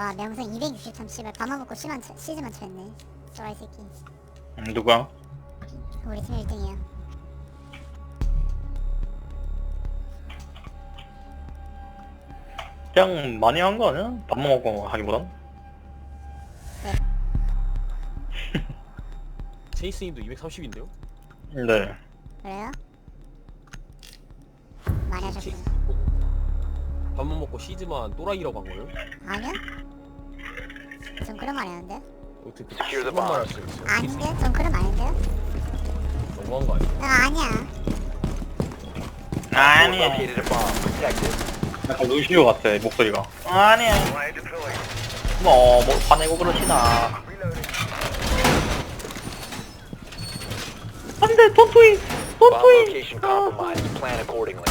와 명성 263 씨발 밥만 먹고 시만 쳐- 시즈만 쳤네 또라이 새끼 음, 누구야? 우리 팀 1등이야 그냥 많이 한 거 아니야? 밥만 먹고 하기보단? 체이스님도 230인데요? 네. 그래요? 많이 하셨어 체이스 밥만 먹고 시즈만 또라이라고 한 거예요? 아니야? 전 그런 말 했는데 어떻게 그 Secure the 그런 말할 bomb. 수 있어요? 아닌데? 전 그런 말 했는데요? 너무한 거 아니야? 아 아니야 아니. Located a bomb. Protect it. 약간 루시오 같아, 목소리가. 아니야. 뭐, 뭐, 화내고 그러시나. 안 돼, 돈투이! Bomb 돈투이! location compromised. Plan accordingly.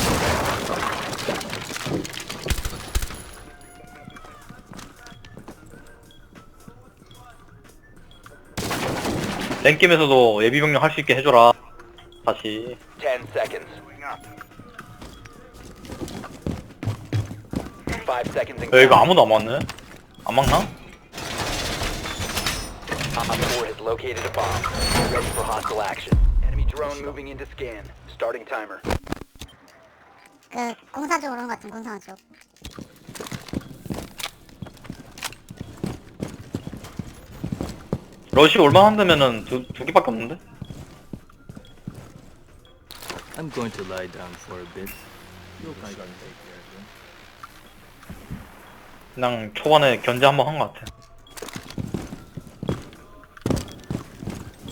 랭겜에서도 예비병력 할 수 있게 해줘라. 다시. 10 seconds. 5 seconds in 야, 이거 count. 아무도 안 왔네? 안 막나? Op 4 has located a bomb. Ready for hostile action. Enemy drone moving into scan. Starting timer. 그 공사 쪽으로 오는 것 같은 공사 쪽 러시 올만 한다면은 두, 두 개밖에 없는데? I'm going to lie down for a bit. Them. 그냥 초반에 견제 한번 한 것 같아.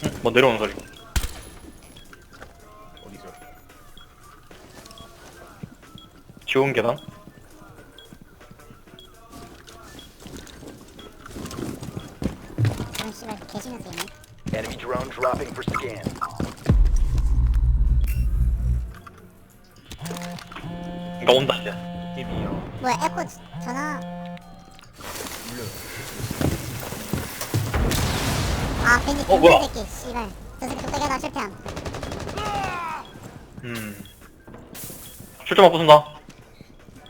응? 뭐 내려오는 소리. 어디서? 지원 계단? For scan. 이거 온다, 이제. 게임이야 뭐야 에코 지- 전화 아 괜히 어, 뭐야? 김 새끼 씨발 저 새끼 뚝배기다 실패함 음. 출점만 부순다.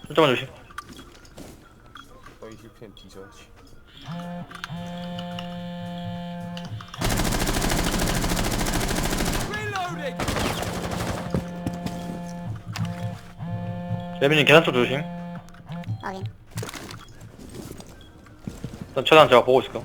출점만 조심. 너희 실패는 뒤져야지 예민님 계단 쪽 조심. 확인 일단 최대한 제가 보고 있을게요.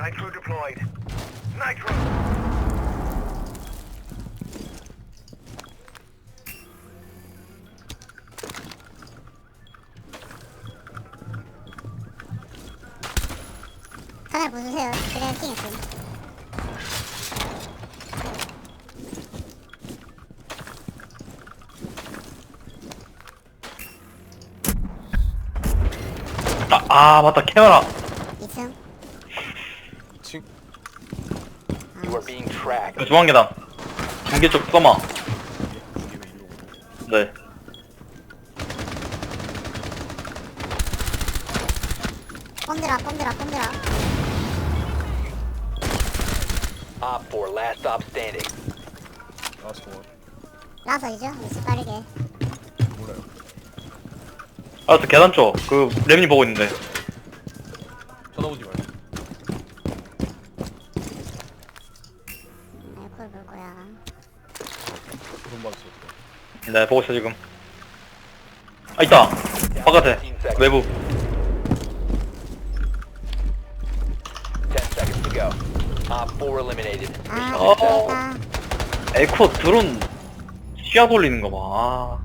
Nitro deployed. Nitro. 카메라 부수세요 그래야 띵 있음 아, 아 맞다. 캐머라. You are being tracked. 그 중앙 계단. 중계 쪽 써마. 이러고 네. 꼼들아 꼼들아 꼼들아 Op 4, last stop standing. 나왔어 뭐 라서이죠? 미스 빠르게 몰라요 알았어, 계단 쪽. 그, 레민이 보고 있는데. 알콜 볼 거야 네, 보고 있어, 지금. 아, 있다. 바깥에. 15 seconds. 외부. 10 seconds to go. Op 4 eliminated. 아 어. 에코 드론 시야 돌리는 거 봐. 아.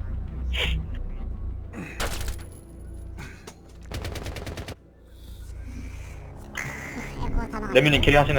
에코 다 막았네 레민이 캐리 하시네.